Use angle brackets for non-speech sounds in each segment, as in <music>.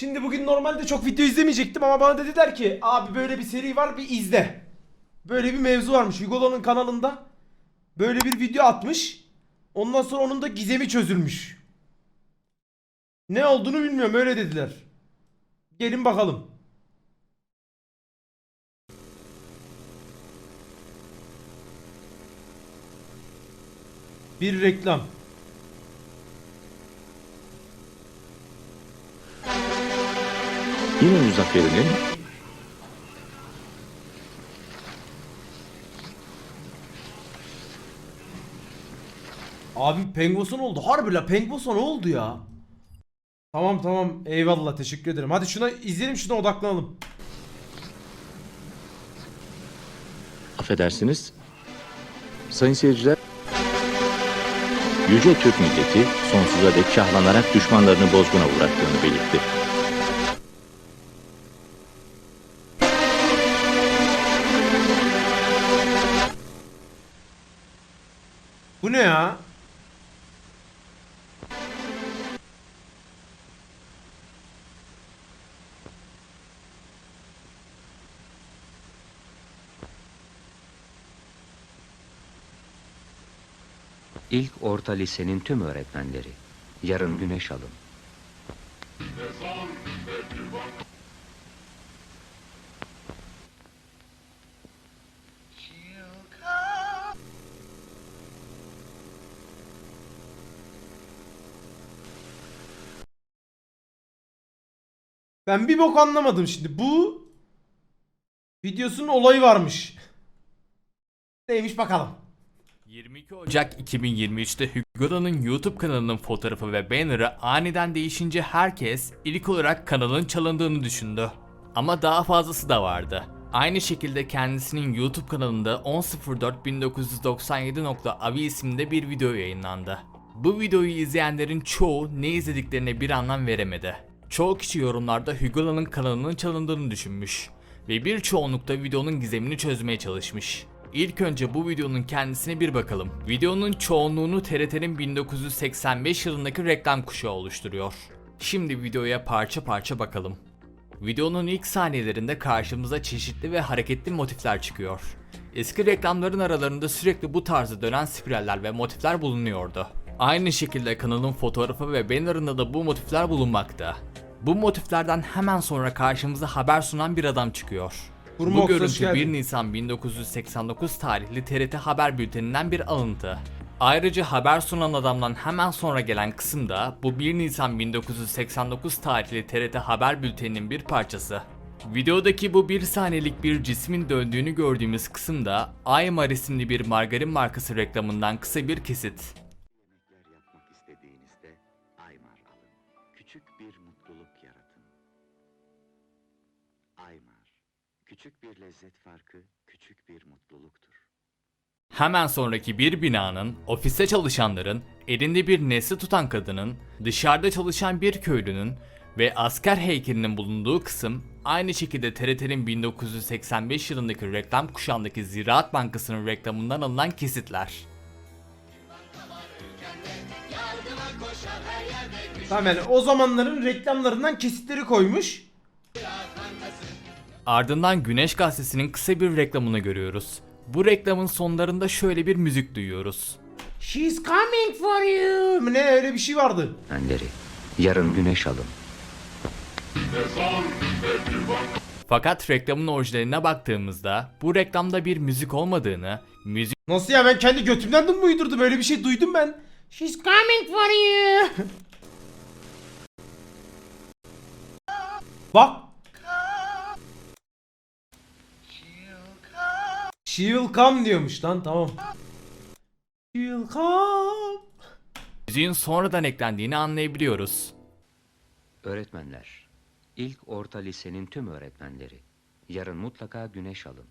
Şimdi bugün normalde çok video izlemeyecektim ama bana dediler ki abi böyle bir seri var bir izle. Böyle bir mevzu varmış. Hugolo'nun kanalında böyle bir video atmış. Ondan sonra onun da gizemi çözülmüş. Ne olduğunu bilmiyorum öyle dediler. Gelin bakalım. Bir reklam. Yine Muzaffer'in Abi Penguson oldu. Harbi la Penguson oldu ya. Tamam tamam eyvallah teşekkür ederim. Hadi şuna izleyelim şuna odaklanalım. affedersiniz. Sayın seyirciler, Yüce Türk milleti sonsuza dek şahlanarak düşmanlarını bozguna uğrattığını belirtti. Ne ya? İlk orta lisenin tüm öğretmenleri. Yarın güneş alın. Ben bir bok anlamadım şimdi. Bu videosunun olayı varmış. Neymiş bakalım. 22 Ocak 2023'te Hugolo'nun YouTube kanalının fotoğrafı ve banner'ı aniden değişince herkes ilk olarak kanalın çalındığını düşündü. Ama daha fazlası da vardı. Aynı şekilde kendisinin YouTube kanalında 10.04.1997.avi isimde bir video yayınlandı. Bu videoyu izleyenlerin çoğu ne izlediklerine bir anlam veremedi. Çoğu kişi yorumlarda Hugolo'nun kanalının çalındığını düşünmüş ve bir çoğunlukta videonun gizemini çözmeye çalışmış. İlk önce bu videonun kendisine bir bakalım. Videonun çoğunluğunu TRT'nin 1985 yılındaki reklam kuşağı oluşturuyor. Şimdi videoya parça parça bakalım. Videonun ilk saniyelerinde karşımıza çeşitli ve hareketli motifler çıkıyor. Eski reklamların aralarında sürekli bu tarzda dönen spiraller ve motifler bulunuyordu. Aynı şekilde kanalın fotoğrafı ve bannerında da bu motifler bulunmakta. Bu motiflerden hemen sonra karşımıza haber sunan bir adam çıkıyor. Kurma bu görüntü geldi. 1 Nisan 1989 tarihli TRT haber bülteninden bir alıntı. Ayrıca haber sunan adamdan hemen sonra gelen kısımda bu 1 Nisan 1989 tarihli TRT haber bülteninin bir parçası. Videodaki bu bir saniyelik bir cismin döndüğünü gördüğümüz kısımda Aymar isimli bir margarin markası reklamından kısa bir kesit. Küçük bir mutluluk yaratın. Aymar. Küçük bir lezzet farkı, küçük bir mutluluktur. Hemen sonraki bir binanın, ofiste çalışanların, elinde bir nesne tutan kadının, dışarıda çalışan bir köylünün ve asker heykelinin bulunduğu kısım aynı şekilde TRT'nin 1985 yılındaki reklam kuşağındaki Ziraat Bankası'nın reklamından alınan kesitler. Tamam yani o zamanların reklamlarından kesitleri koymuş. Ardından Güneş Gazetesi'nin kısa bir reklamını görüyoruz. Bu reklamın sonlarında şöyle bir müzik duyuyoruz. She's coming for you. Ne öyle bir şey vardı. Öğretmenleri. Yarın güneş alın. Fakat reklamın orijinaline baktığımızda bu reklamda bir müzik olmadığını, müzik Nasıl ya ben kendi götümden de mi uydurdum? Böyle bir şey duydum ben. She's coming for you. Bak. She will come diyormuş lan tamam. She will come. müziğin sonradan eklendiğini anlayabiliyoruz. Öğretmenler. İlk orta lisenin tüm öğretmenleri. Yarın mutlaka güneş alın.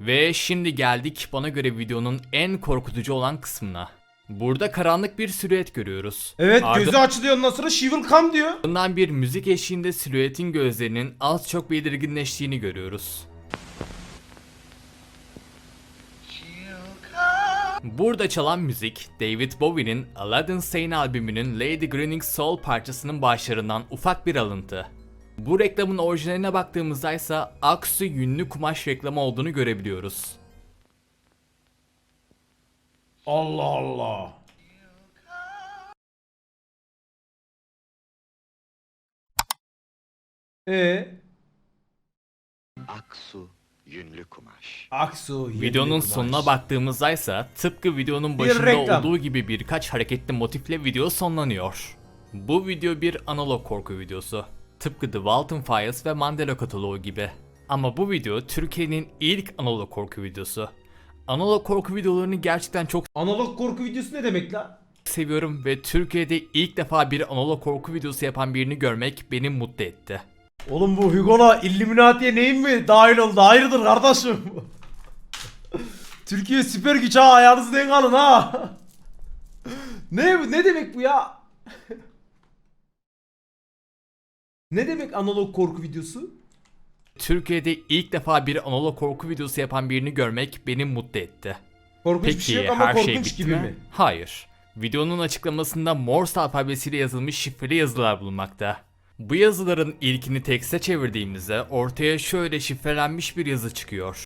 Ve şimdi geldik bana göre videonun en korkutucu olan kısmına. Burada karanlık bir silüet görüyoruz. Evet Ardından gözü açılıyor ondan sonra she will come diyor. bir müzik eşliğinde silüetin gözlerinin az çok belirginleştiğini görüyoruz. Burada çalan müzik David Bowie'nin Aladdin Sane albümünün Lady Grinning Soul parçasının başlarından ufak bir alıntı. Bu reklamın orijinaline baktığımızda ise Aksu yünlü kumaş reklamı olduğunu görebiliyoruz. Allah Allah. E Aksu yünlü kumaş. Aksu. yeni Videonun kumaş. sonuna baktığımızda ise tıpkı videonun başında reklam. olduğu gibi birkaç hareketli motifle video sonlanıyor. Bu video bir analog korku videosu. Tıpkı The Walton Files ve Mandela kataloğu gibi. Ama bu video Türkiye'nin ilk analog korku videosu. Analog korku videolarını gerçekten çok Analog korku videosu ne demek la? seviyorum ve Türkiye'de ilk defa bir analog korku videosu yapan birini görmek beni mutlu etti. Oğlum bu Hugo'la Illuminati'ye neyin mi dahil oldu? Hayırdır kardeşim? <laughs> Türkiye süper güç ha ayağınızı denk alın ha. ne bu ne demek bu ya? <laughs> ne demek analog korku videosu? Türkiye'de ilk defa bir analog korku videosu yapan birini görmek beni mutlu etti. Korkunç bir Peki şey yok ama her korkunç şey bitti gibi mi? mi? Hayır. Videonun açıklamasında Morse alfabesiyle yazılmış şifreli yazılar bulunmakta. Bu yazıların ilkini tekste çevirdiğimizde ortaya şöyle şifrelenmiş bir yazı çıkıyor.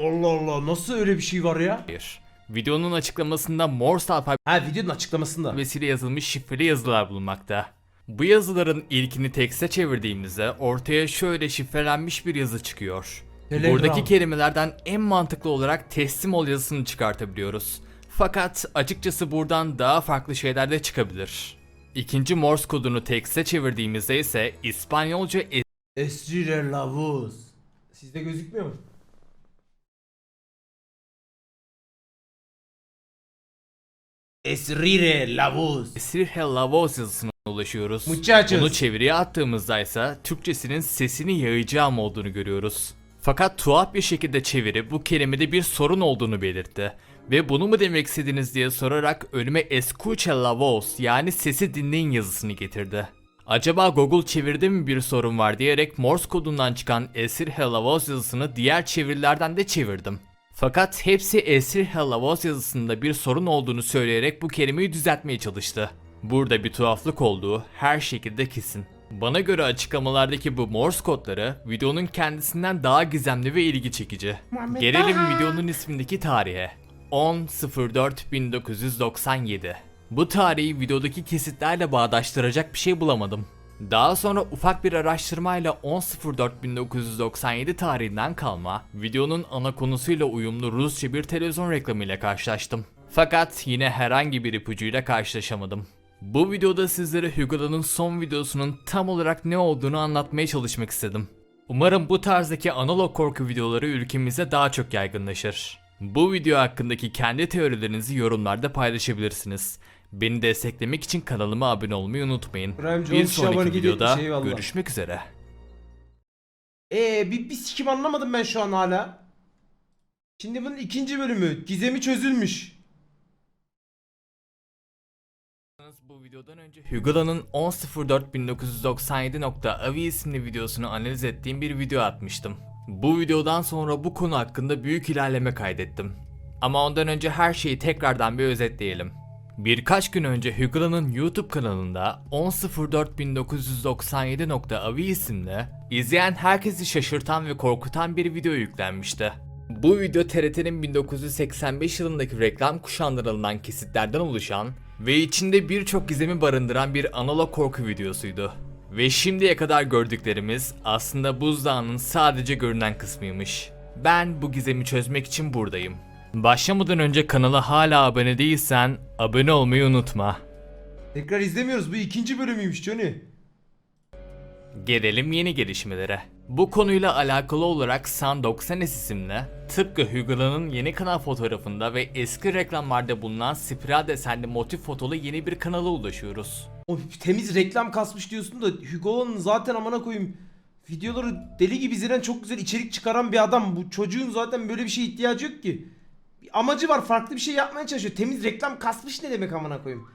Allah Allah nasıl öyle bir şey var ya? Hayır. Videonun açıklamasında Morse Ha videonun açıklamasında. alfabesiyle yazılmış şifreli yazılar bulunmakta. Bu yazıların ilkini tekste çevirdiğimizde ortaya şöyle şifrelenmiş bir yazı çıkıyor. Telegram. Buradaki kelimelerden en mantıklı olarak teslim ol yazısını çıkartabiliyoruz. Fakat açıkçası buradan daha farklı şeyler de çıkabilir. İkinci Morse kodunu tekste çevirdiğimizde ise İspanyolca Esrire lavuz. Sizde gözükmüyor mu? Esrire lavuz. Esirhe Lavos yazısına ulaşıyoruz. Muchachos. Bunu çeviriye attığımızda ise Türkçesinin sesini yayacağım olduğunu görüyoruz. Fakat tuhaf bir şekilde çeviri bu kelimede bir sorun olduğunu belirtti. Ve bunu mu demek istediniz diye sorarak önüme Escucha la voz yani sesi dinleyin yazısını getirdi. Acaba Google çeviride mi bir sorun var diyerek Morse kodundan çıkan Esir Hellavos yazısını diğer çevirilerden de çevirdim. Fakat hepsi Esir Hellavos yazısında bir sorun olduğunu söyleyerek bu kelimeyi düzeltmeye çalıştı. Burada bir tuhaflık olduğu her şekilde kesin. Bana göre açıklamalardaki bu Morse kodları videonun kendisinden daha gizemli ve ilgi çekici. Gelelim videonun ismindeki tarihe. 10.04.1997 Bu tarihi videodaki kesitlerle bağdaştıracak bir şey bulamadım. Daha sonra ufak bir araştırmayla 10.04.1997 tarihinden kalma, videonun ana konusuyla uyumlu Rusça bir televizyon reklamıyla karşılaştım. Fakat yine herhangi bir ipucuyla karşılaşamadım. Bu videoda sizlere Hugo'nun son videosunun tam olarak ne olduğunu anlatmaya çalışmak istedim. Umarım bu tarzdaki analog korku videoları ülkemizde daha çok yaygınlaşır. Bu video hakkındaki kendi teorilerinizi yorumlarda paylaşabilirsiniz. Beni desteklemek için kanalıma abone olmayı unutmayın. Prime Bir sonraki videoda şey görüşmek üzere. Ee bir, bir sikim anlamadım ben şu an hala. Şimdi bunun ikinci bölümü. Gizemi çözülmüş. Bu videodan önce Hugo'nun 10.04.1997.avi isimli videosunu analiz ettiğim bir video atmıştım. Bu videodan sonra bu konu hakkında büyük ilerleme kaydettim. Ama ondan önce her şeyi tekrardan bir özetleyelim. Birkaç gün önce Hugo'nun YouTube kanalında 10.04.1997.avi isimli, izleyen herkesi şaşırtan ve korkutan bir video yüklenmişti. Bu video TRT'nin 1985 yılındaki reklam kuşandırılan kesitlerden oluşan ve içinde birçok gizemi barındıran bir analog korku videosuydu. Ve şimdiye kadar gördüklerimiz aslında buzdağının sadece görünen kısmıymış. Ben bu gizemi çözmek için buradayım. Başlamadan önce kanala hala abone değilsen abone olmayı unutma. Tekrar izlemiyoruz. Bu ikinci bölümüymüş Johnny. Gelelim yeni gelişmelere. Bu konuyla alakalı olarak San 90 isimli, tıpkı Hugo'nun yeni kanal fotoğrafında ve eski reklamlarda bulunan spiral desenli motif fotolu yeni bir kanala ulaşıyoruz. O temiz reklam kasmış diyorsun da Hugo'nun zaten amına koyayım videoları deli gibi izlenen çok güzel içerik çıkaran bir adam. Bu çocuğun zaten böyle bir şeye ihtiyacı yok ki. Bir amacı var farklı bir şey yapmaya çalışıyor. Temiz reklam kasmış ne demek amına koyayım.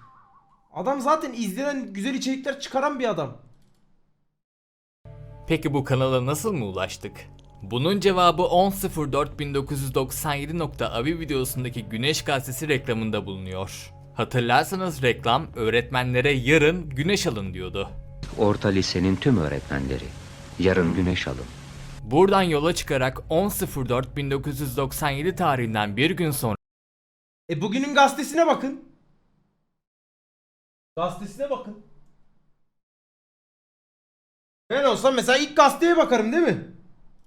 Adam zaten izlenen güzel içerikler çıkaran bir adam. Peki bu kanala nasıl mı ulaştık? Bunun cevabı 10.04.1997.avi videosundaki Güneş Gazetesi reklamında bulunuyor. Hatırlarsanız reklam öğretmenlere yarın güneş alın diyordu. Orta lisenin tüm öğretmenleri. Yarın güneş alın. Buradan yola çıkarak 10.04.1997 tarihinden bir gün sonra E bugünün gazetesine bakın. Gazetesine bakın. Ben olsam mesela ilk gazeteye bakarım değil mi?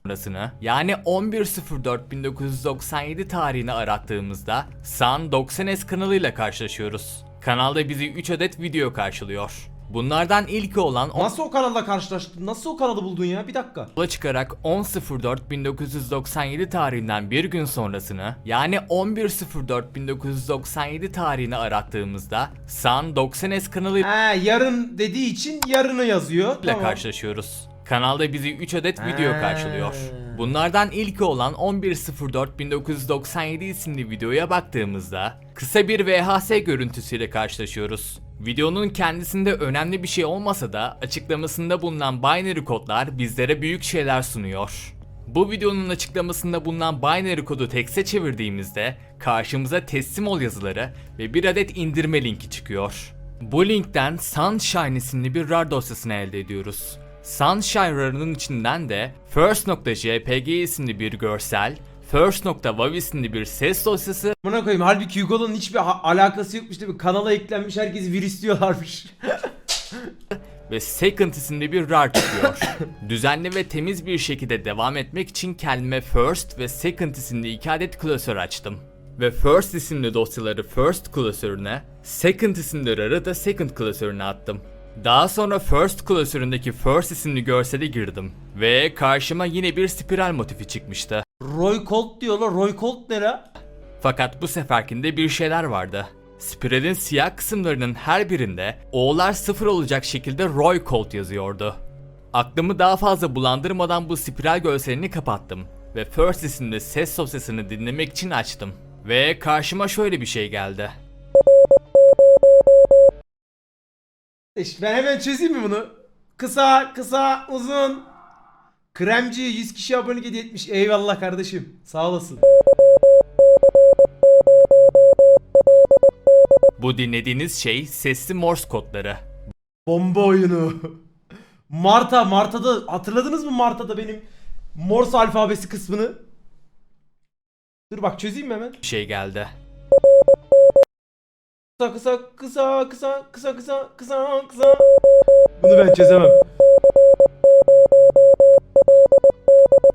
sonrasını yani 11.04.1997 tarihini arattığımızda Sun 90S kanalıyla karşılaşıyoruz. Kanalda bizi 3 adet video karşılıyor. Bunlardan ilki olan Nasıl o kanalda karşılaştın? Nasıl o kanalı buldun ya? Bir dakika. yola çıkarak 10.04.1997 tarihinden bir gün sonrasını yani 11.04.1997 tarihini arattığımızda Sun 90S kanalıyla He yarın dediği için yarını yazıyor. Tamam. karşılaşıyoruz. Kanalda bizi 3 adet video Ha. karşılıyor. Bunlardan ilki olan 11.04.1997 isimli videoya baktığımızda kısa bir VHS görüntüsüyle karşılaşıyoruz. Videonun kendisinde önemli bir şey olmasa da açıklamasında bulunan binary kodlar bizlere büyük şeyler sunuyor. Bu videonun açıklamasında bulunan binary kodu tekste çevirdiğimizde karşımıza teslim ol yazıları ve bir adet indirme linki çıkıyor. Bu linkten Sunshine isimli bir RAR dosyasını elde ediyoruz. Sunshine RAR'ının içinden de First.jpg isimli bir görsel, First.wav isimli bir ses dosyası Buna koyayım. Halbuki Hugo'nun hiçbir alakası yokmuş değil mi? Kanala eklenmiş herkesi virüsliyorlarmış. <laughs> ve Second isimli bir RAR çıkıyor. <laughs> Düzenli ve temiz bir şekilde devam etmek için kendime First ve Second isimli iki adet klasör açtım. Ve First isimli dosyaları First klasörüne, Second isimli RAR'ı da Second klasörüne attım. Daha sonra First klasöründeki First isimli görsele girdim. Ve karşıma yine bir spiral motifi çıkmıştı. Roy Colt diyorlar. Roy Colt ne la? Fakat bu seferkinde bir şeyler vardı. Spiral'in siyah kısımlarının her birinde O'lar sıfır olacak şekilde Roy Colt yazıyordu. Aklımı daha fazla bulandırmadan bu spiral görselini kapattım ve First isimli ses dosyasını dinlemek için açtım. Ve karşıma şöyle bir şey geldi. İşte ben hemen çözeyim mi bunu? Kısa, kısa, uzun. Kremci 100 kişi abone hediye etmiş. Eyvallah kardeşim. Sağ olasın. Bu dinlediğiniz şey sesli Morse kodları. Bomba oyunu. Marta, Marta'da hatırladınız mı Marta'da benim Morse alfabesi kısmını? Dur bak çözeyim mi hemen? Bir şey geldi. Kısa kısa kısa kısa kısa kısa kısa kısa. Bunu ben çözemem.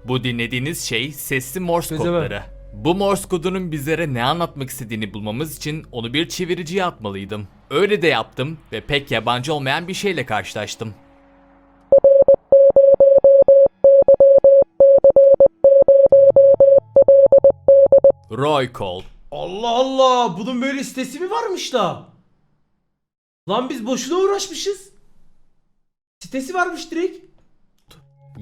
Bu dinlediğiniz şey sesli Morse kodları. Bu Morse kodunun bizlere ne anlatmak istediğini bulmamız için onu bir çeviriciye atmalıydım. Öyle de yaptım ve pek yabancı olmayan bir şeyle karşılaştım. Roy Call. Allah Allah bunun böyle sitesi mi varmış da? Lan biz boşuna uğraşmışız. Sitesi varmış direkt.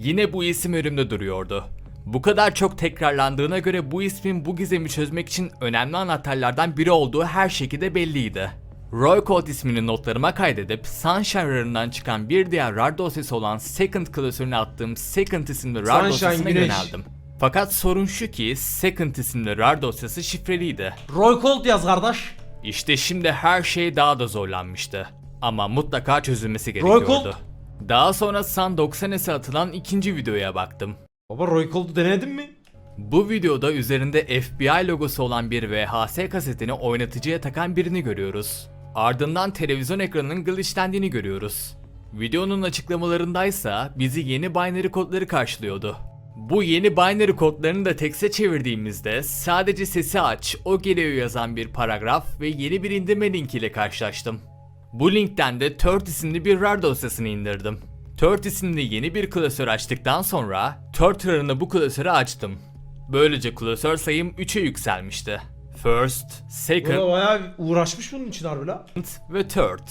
Yine bu isim önümde duruyordu. Bu kadar çok tekrarlandığına göre bu ismin bu gizemi çözmek için önemli anahtarlardan biri olduğu her şekilde belliydi. Roy Code ismini notlarıma kaydedip Sunshine RAR'ından çıkan bir diğer RAR dosyası olan Second klasörüne attığım Second isimli RAR Sunshine, dosyasına güneş. yöneldim. Fakat sorun şu ki Second isimli RAR dosyası şifreliydi. Roy Colt yaz kardeş. İşte şimdi her şey daha da zorlanmıştı. Ama mutlaka çözülmesi Roy gerekiyordu. Colt. Daha sonra Sun 90S'e atılan ikinci videoya baktım. Baba Roy Colt'u denedin mi? Bu videoda üzerinde FBI logosu olan bir VHS kasetini oynatıcıya takan birini görüyoruz. Ardından televizyon ekranının glitchlendiğini görüyoruz. Videonun açıklamalarındaysa bizi yeni binary kodları karşılıyordu. Bu yeni binary kodlarını da tekste çevirdiğimizde sadece sesi aç, o geliyor yazan bir paragraf ve yeni bir indirme linkiyle karşılaştım. Bu linkten de Tört isimli bir RAR dosyasını indirdim. Tört isimli yeni bir klasör açtıktan sonra Tört RAR'ını bu klasöre açtım. Böylece klasör sayım 3'e yükselmişti. First, second bayağı uğraşmış bunun için harbi la. ve third.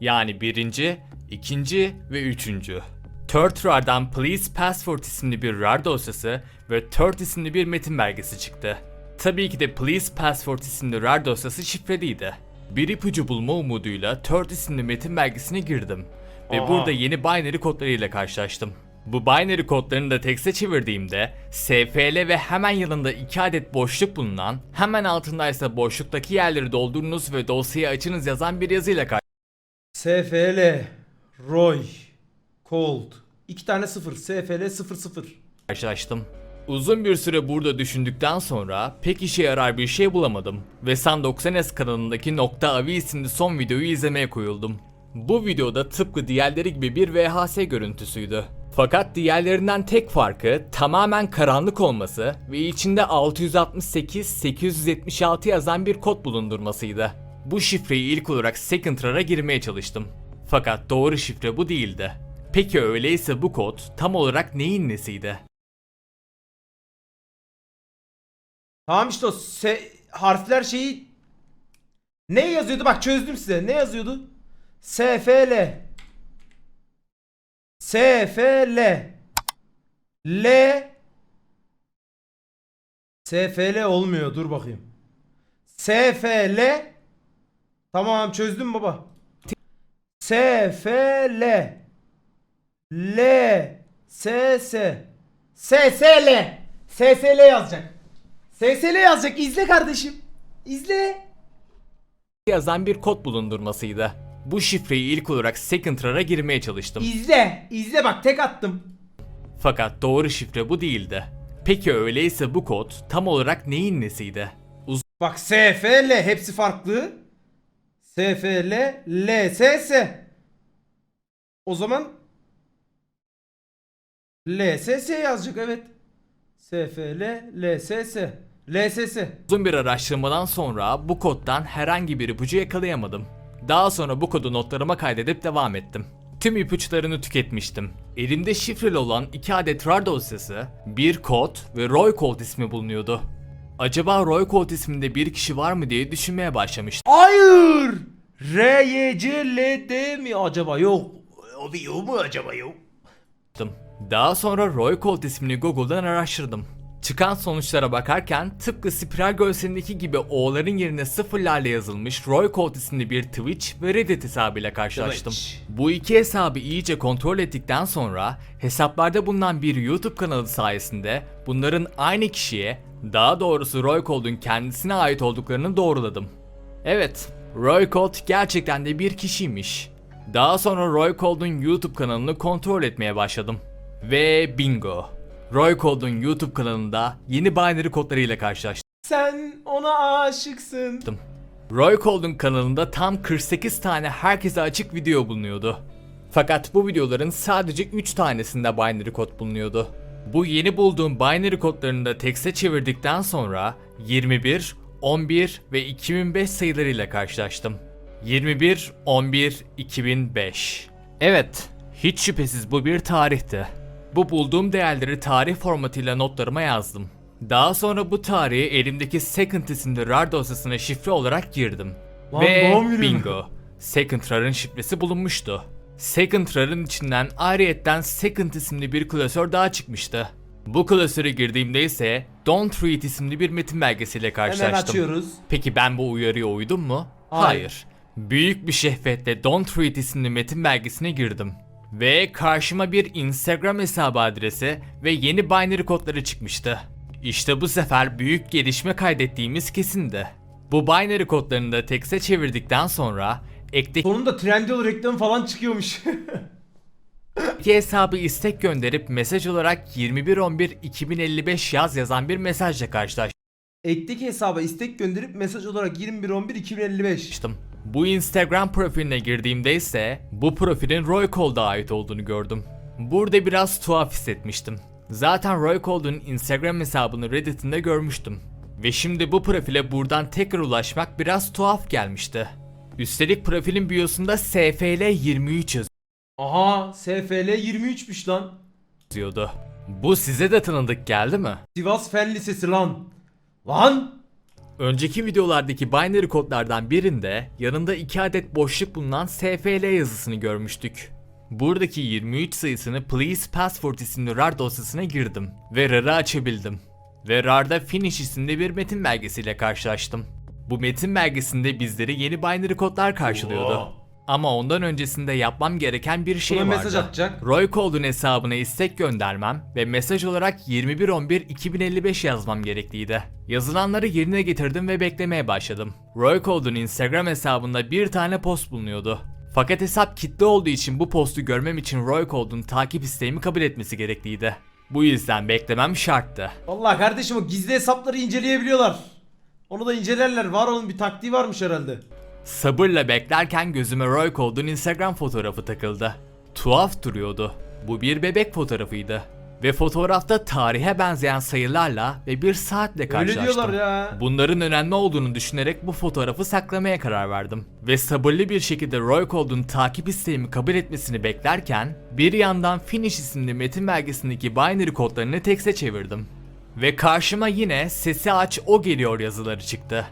Yani birinci, ikinci ve üçüncü. Third RAR'dan Please Password isimli bir RAR dosyası ve Third isimli bir metin belgesi çıktı. Tabii ki de Please Password isimli RAR dosyası şifreliydi. Bir ipucu bulma umuduyla Third isimli metin belgesine girdim. Ve Aha. burada yeni binary kodlarıyla karşılaştım. Bu binary kodlarını da tekste çevirdiğimde SFL ve hemen yanında 2 adet boşluk bulunan, hemen altında ise boşluktaki yerleri doldurunuz ve dosyayı açınız yazan bir yazıyla SFL, Roy, Cold. İki tane sıfır. SFL 00. karşılaştım. Uzun bir süre burada düşündükten sonra pek işe yarar bir şey bulamadım ve San 90S kanalındaki Nokta Avi isimli son videoyu izlemeye koyuldum. Bu videoda tıpkı diğerleri gibi bir VHS görüntüsüydü. Fakat diğerlerinden tek farkı tamamen karanlık olması ve içinde 668-876 yazan bir kod bulundurmasıydı. Bu şifreyi ilk olarak Second girmeye çalıştım. Fakat doğru şifre bu değildi. Peki öyleyse bu kod tam olarak neyin nesiydi? Tamam işte o se- harfler şeyi ne yazıyordu bak çözdüm size. Ne yazıyordu? SFL SFL L SFL olmuyor dur bakayım. SFL Tamam çözdüm baba. SFL L S S SSL SSL yazacak. SSL yazacak. İzle kardeşim. İzle. yazan bir kod bulundurmasıydı. Bu şifreyi ilk olarak Second girmeye çalıştım. İzle. İzle bak tek attım. Fakat doğru şifre bu değildi. Peki öyleyse bu kod tam olarak neyin nesiydi? Bak SFL hepsi farklı. SFL LSS. O zaman LSS yazacak evet. SFL LSS. LSS. Uzun bir araştırmadan sonra bu koddan herhangi bir ipucu yakalayamadım. Daha sonra bu kodu notlarıma kaydedip devam ettim. Tüm ipuçlarını tüketmiştim. Elimde şifreli olan iki adet RAR dosyası, bir kod ve Roy Code ismi bulunuyordu. Acaba Roy Code isminde bir kişi var mı diye düşünmeye başlamıştım. Hayır. R Y C L D mi acaba yok. O bir yok mu acaba yok. Daha sonra Roy Colt ismini Google'dan araştırdım. Çıkan sonuçlara bakarken tıpkı spiral görselindeki gibi O'ların yerine sıfırlarla yazılmış Roy Colt isimli bir Twitch ve Reddit hesabıyla karşılaştım. Twitch. Bu iki hesabı iyice kontrol ettikten sonra hesaplarda bulunan bir YouTube kanalı sayesinde bunların aynı kişiye, daha doğrusu Roy Colt'un kendisine ait olduklarını doğruladım. Evet, Roy Colt gerçekten de bir kişiymiş. Daha sonra Roy Cold'un YouTube kanalını kontrol etmeye başladım. Ve bingo. Roy Cold'un YouTube kanalında yeni binary kodlarıyla karşılaştım. Sen ona aşıksın. Roy Cold'un kanalında tam 48 tane herkese açık video bulunuyordu. Fakat bu videoların sadece 3 tanesinde binary kod bulunuyordu. Bu yeni bulduğum binary kodlarını da tekste çevirdikten sonra 21, 11 ve 2005 sayılarıyla karşılaştım. 21, 11, 2005. Evet, hiç şüphesiz bu bir tarihti. Bu bulduğum değerleri tarih formatıyla notlarıma yazdım. Daha sonra bu tarihi elimdeki Second isimli RAR dosyasına şifre olarak girdim. Lan Ve bingo. Second RAR'ın şifresi bulunmuştu. Second RAR'ın içinden ayrıyetten Second isimli bir klasör daha çıkmıştı. Bu klasöre girdiğimde ise Don't Read isimli bir metin belgesiyle Hemen karşılaştım. açıyoruz. Peki ben bu uyarıya uydum mu? Hayır. Hayır. Büyük bir şehvetle Don't Read isimli metin belgesine girdim. Ve karşıma bir Instagram hesabı adresi ve yeni binary kodları çıkmıştı. İşte bu sefer büyük gelişme kaydettiğimiz kesindi. Bu binary kodlarını da tekste çevirdikten sonra ekteki Sonunda Trendyol reklamı falan çıkıyormuş. <laughs> hesabı istek gönderip mesaj olarak 21.11.2055 yaz yazan bir mesajla karşılaştım. Ekteki hesaba istek gönderip mesaj olarak 21.11.2055. Bu Instagram profiline girdiğimde ise bu profilin Roy Cold'a ait olduğunu gördüm. Burada biraz tuhaf hissetmiştim. Zaten Roy Cold'un Instagram hesabını Reddit'inde görmüştüm. Ve şimdi bu profile buradan tekrar ulaşmak biraz tuhaf gelmişti. Üstelik profilin biosunda SFL 23 Aha SFL 23'müş lan. yazıyordu. Bu size de tanıdık geldi mi? Sivas Fen Lisesi lan. Lan. Önceki videolardaki binary kodlardan birinde yanında 2 adet boşluk bulunan SFL yazısını görmüştük. Buradaki 23 sayısını Please Password isimli RAR dosyasına girdim ve RAR'ı açabildim. Ve RAR'da Finish isimli bir metin belgesiyle karşılaştım. Bu metin belgesinde bizleri yeni binary kodlar karşılıyordu. Ama ondan öncesinde yapmam gereken bir şey Buna vardı. mesaj atacak. Roy Cold'un hesabına istek göndermem ve mesaj olarak 21.11.2055 yazmam gerekliydi. Yazılanları yerine getirdim ve beklemeye başladım. Roy Cold'un Instagram hesabında bir tane post bulunuyordu. Fakat hesap kilitli olduğu için bu postu görmem için Roy Cold'un takip isteğimi kabul etmesi gerekliydi. Bu yüzden beklemem şarttı. Vallahi kardeşim o gizli hesapları inceleyebiliyorlar. Onu da incelerler. Var onun bir taktiği varmış herhalde. Sabırla beklerken gözüme Roy Cold'un Instagram fotoğrafı takıldı. Tuhaf duruyordu. Bu bir bebek fotoğrafıydı. Ve fotoğrafta tarihe benzeyen sayılarla ve bir saatle Öyle karşılaştım. diyorlar ya. Bunların önemli olduğunu düşünerek bu fotoğrafı saklamaya karar verdim. Ve sabırlı bir şekilde Roy Cold'un takip isteğimi kabul etmesini beklerken bir yandan Finish isimli metin belgesindeki binary kodlarını tekste çevirdim. Ve karşıma yine sesi aç o geliyor yazıları çıktı.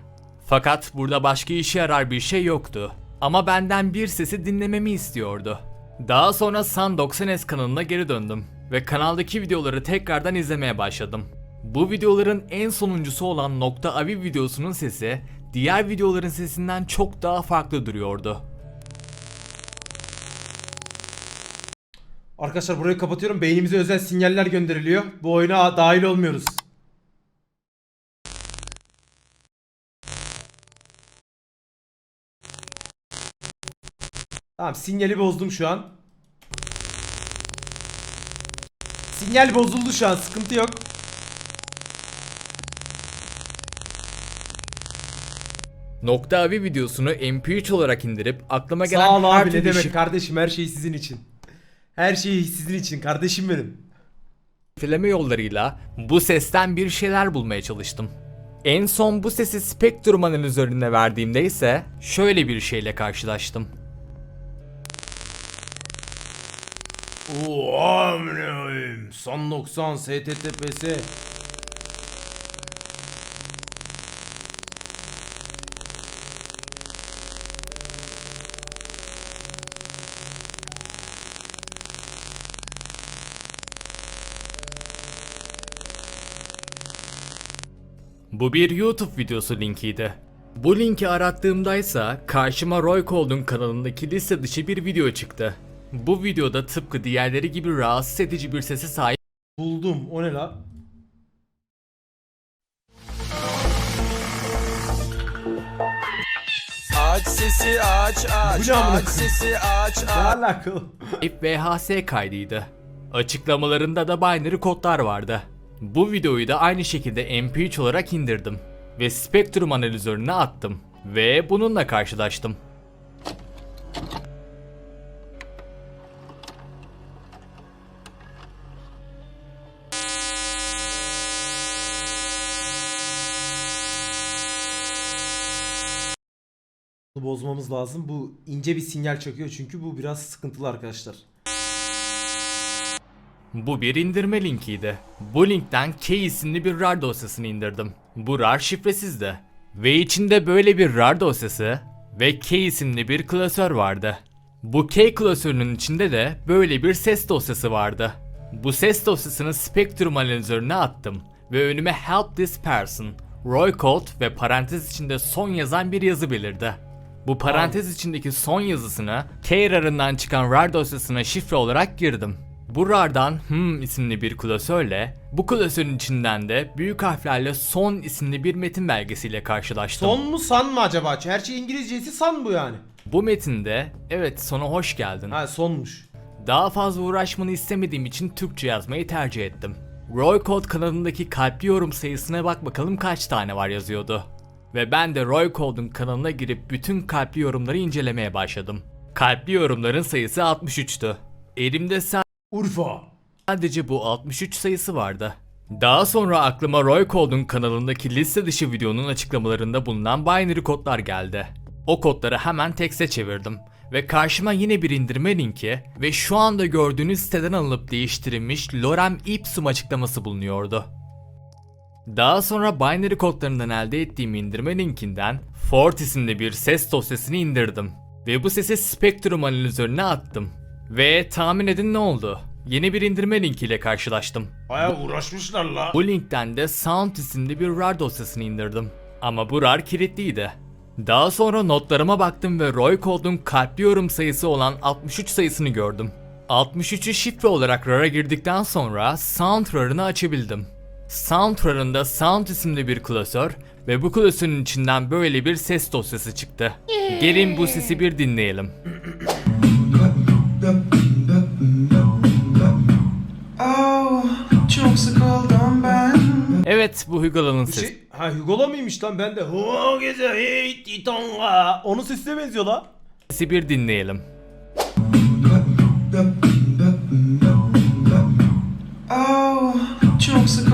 Fakat burada başka işe yarar bir şey yoktu. Ama benden bir sesi dinlememi istiyordu. Daha sonra Sun 90S kanalına geri döndüm ve kanaldaki videoları tekrardan izlemeye başladım. Bu videoların en sonuncusu olan nokta avi videosunun sesi diğer videoların sesinden çok daha farklı duruyordu. Arkadaşlar burayı kapatıyorum. Beynimize özel sinyaller gönderiliyor. Bu oyuna dahil olmuyoruz. Tamam sinyali bozdum şu an. Sinyal bozuldu şu an sıkıntı yok. Nokta avi videosunu MP3 olarak indirip aklıma gelen Sağ ol her abi ne türlü demek kardeşim her şey sizin için. Her şey sizin için kardeşim benim. şifreleme yollarıyla bu sesten bir şeyler bulmaya çalıştım. En son bu sesi spektrum analizörüne verdiğimde ise şöyle bir şeyle karşılaştım. Koyayım. Son 90 STTPS. Bu bir YouTube videosu linkiydi. Bu linki arattığımdaysa karşıma Roy Cold'un kanalındaki liste dışı bir video çıktı. Bu videoda tıpkı diğerleri gibi rahatsız edici bir sese sahip Buldum. O ne la? Aç sesi aç aç Bu ne amına aç koyayım? sesi aç Ne aç alakalı? VHS kaydıydı. Açıklamalarında da binary kodlar vardı. Bu videoyu da aynı şekilde MP3 olarak indirdim ve spektrum analizörüne attım ve bununla karşılaştım. Bozmamız lazım. Bu ince bir sinyal çakıyor çünkü bu biraz sıkıntılı arkadaşlar. Bu bir indirme linkiydi. Bu linkten K isimli bir RAR dosyasını indirdim. Bu RAR şifresizdi. Ve içinde böyle bir RAR dosyası ve K isimli bir klasör vardı. Bu K klasörünün içinde de böyle bir ses dosyası vardı. Bu ses dosyasını spektrum analizörüne attım ve önüme help this person, Roy Code ve parantez içinde son yazan bir yazı belirdi. Bu parantez içindeki son yazısını K RAR'ından çıkan RAR dosyasına şifre olarak girdim. Bu RAR'dan hmm isimli bir klasörle, bu klasörün içinden de büyük harflerle son isimli bir metin belgesiyle karşılaştım. Son mu san mı acaba? Her şey İngilizcesi san bu yani. Bu metinde evet sona hoş geldin. Ha sonmuş. Daha fazla uğraşmanı istemediğim için Türkçe yazmayı tercih ettim. Roy Code kanalındaki kalpli yorum sayısına bak bakalım kaç tane var yazıyordu. Ve ben de Roy Code'un kanalına girip bütün kalpli yorumları incelemeye başladım. Kalpli yorumların sayısı 63'tü. Elimde Urfa. sadece bu 63 sayısı vardı. Daha sonra aklıma Roy Code'un kanalındaki liste dışı videonun açıklamalarında bulunan binary kodlar geldi. O kodları hemen tekste çevirdim ve karşıma yine bir indirme linki ve şu anda gördüğünüz siteden alınıp değiştirilmiş Lorem Ipsum açıklaması bulunuyordu. Daha sonra binary kodlarından elde ettiğim indirme linkinden Fort isimli bir ses dosyasını indirdim ve bu sesi spektrum analizörüne attım. Ve tahmin edin ne oldu? Yeni bir indirme linkiyle karşılaştım. Baya uğraşmışlar la. Bu linkten de Sound isimli bir RAR dosyasını indirdim. Ama bu RAR kilitliydi. Daha sonra notlarıma baktım ve Roy Cold'un kalpli yorum sayısı olan 63 sayısını gördüm. 63'ü şifre olarak RAR'a girdikten sonra Sound RAR'ını açabildim. Sound RAR'ında Sound isimli bir klasör ve bu klasörün içinden böyle bir ses dosyası çıktı. Gelin bu sesi bir dinleyelim. Oh, çok sıkıldım ben. Evet bu Hugo'nun Bu sesi. şey, ha Hugo'la mıymış lan ben de. Hugo gece hey titonga. Onun sesine benziyor la. Sesi bir dinleyelim. Oh, çok sıkıldım.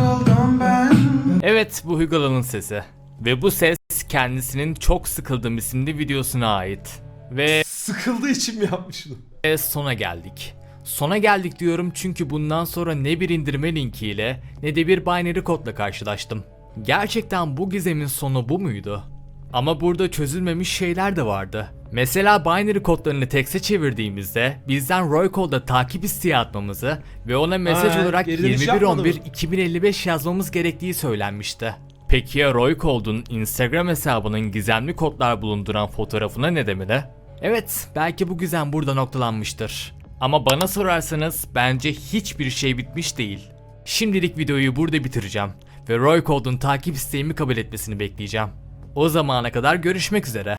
Evet bu Hugo'nun sesi. Ve bu ses kendisinin Çok Sıkıldım isimli videosuna ait. Ve Sıkıldığı için mi yapmış bunu? Ve sona geldik. Sona geldik diyorum çünkü bundan sonra ne bir indirme linkiyle ne de bir binary kodla karşılaştım. Gerçekten bu gizemin sonu bu muydu? Ama burada çözülmemiş şeyler de vardı. Mesela binary kodlarını tekste çevirdiğimizde bizden Roy Cold'a takip isteği atmamızı ve ona mesaj Ha, olarak geri dönüş yapmadı mı? 21.11.2055 yazmamız gerektiği söylenmişti. Peki ya Roy Cold'un Instagram hesabının gizemli kodlar bulunduran fotoğrafına ne demeli? Evet, belki bu gizem burada noktalanmıştır. Ama bana sorarsanız bence hiçbir şey bitmiş değil. Şimdilik videoyu burada bitireceğim ve Roy Cold'un takip isteğimi kabul etmesini bekleyeceğim. O zamana kadar görüşmek üzere.